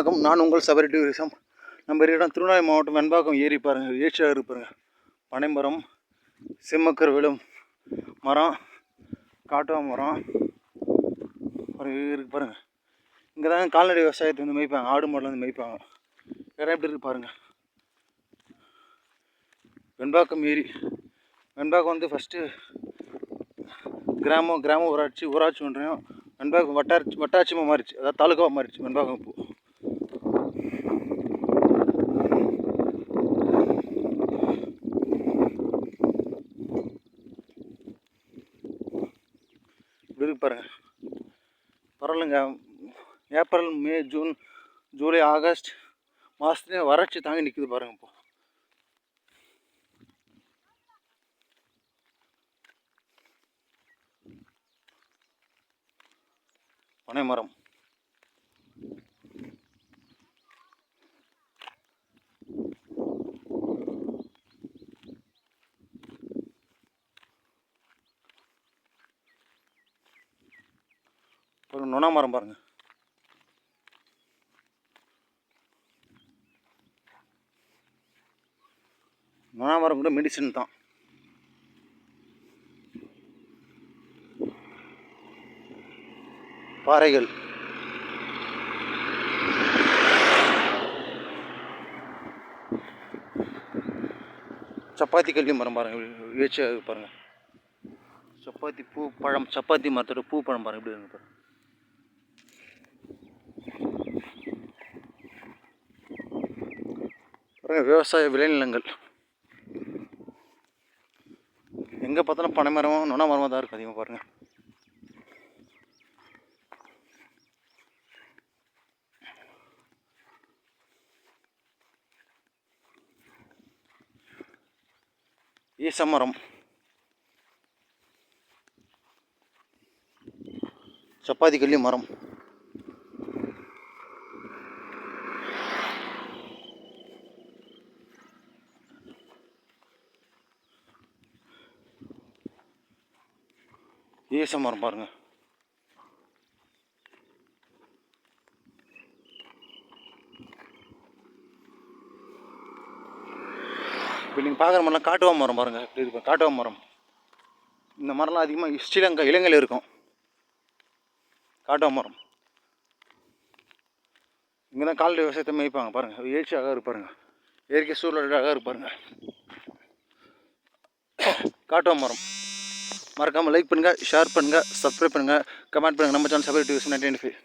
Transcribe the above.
வணக்கம். நான் உங்கள் சபரி டூரிசம் நம்ம இடம் திருவண்ணாமலை மாவட்டம் வெண்பாக்கம் ஏரி பாருங்கள். ஏற்றியாக இருப்பாருங்க பனைமரம் சிம்மக்கர் விழும் மரம் காட்டுவா மரம். இருக்கு பாருங்கள் இங்கே தான் கால்நடை விவசாயத்தை வந்து மேய்ப்பாங்க. ஆடு மாடுல வந்து மேய்ப்பாங்க. இடம் எப்படி இருக்கு பாருங்கள் வெண்பாக்கம் ஏரி. வெண்பாக்கம் வந்து ஃபஸ்ட்டு கிராமம் கிராம ஊராட்சி ஊராட்சி ஒன்றையும். வெண்பாக்கம் வட்டாட்சி வட்டாட்சியமாக மாறிச்சு அதாவது தாலுக்காவாக மாறிச்சு வெண்பாக்கம் இப்போது இப்படி இருக்கு பாருங்க. பரவாயில்லைங்க. April May June July August மாதத்துலேயே வறட்சி தாங்கி நிற்குது பாருங்க இப்போ. பனைமரம். ஒரு நுணா மரம் பாருங்க நுணா மரம் கூட மெடிசன் தான் பாறைகள் சப்பாத்தி கல்வி மரம் பாருங்க வீழ்ச்சியாக பாருங்க சப்பாத்தி பூ பழம் சப்பாத்தி மரத்தோட பூ பழம் பாருங்க எப்படி இருக்கு பாருங்க அப்புறம் விவசாய விளைநிலங்கள். எங்கே பார்த்தாலும் பனை மரம் மரமாக தான் இருக்குது அதிகமாக பாருங்கள் ஈசமரம் சப்பாத்தி கல்லி மரம். ஏச மரம் பாருங்க. இப்போ நீங்கள் பார்க்குற மரம்லாம் காட்டுவா மரம் பாருங்கள் இப்படி இருக்கும் காட்டுவா மரம். இந்த மரம்லாம் அதிகமாக ஸ்ரீலங்கா இலங்கையில் இருக்கும். காட்டுவா மரம். இங்கே தான் கால்நடை விவசாயத்தை மேய்ப்பாங்க பாருங்கள் ஏழ்ச்சி அழகாக இருப்பாருங்க இயற்கை சூழல் அழகாக இருப்பாருங்க காட்டுவா மரம். மறக்காமல் லைக் பண்ணுங்கள் ஷேர் பண்ணுங்கள் சப்ஸ்கிரைப் பண்ணுங்கள் கமெண்ட் பண்ணுங்கள் நம்ம சேனல் சப்ஸ்கிரைப் நைன்டி ஃபைவ்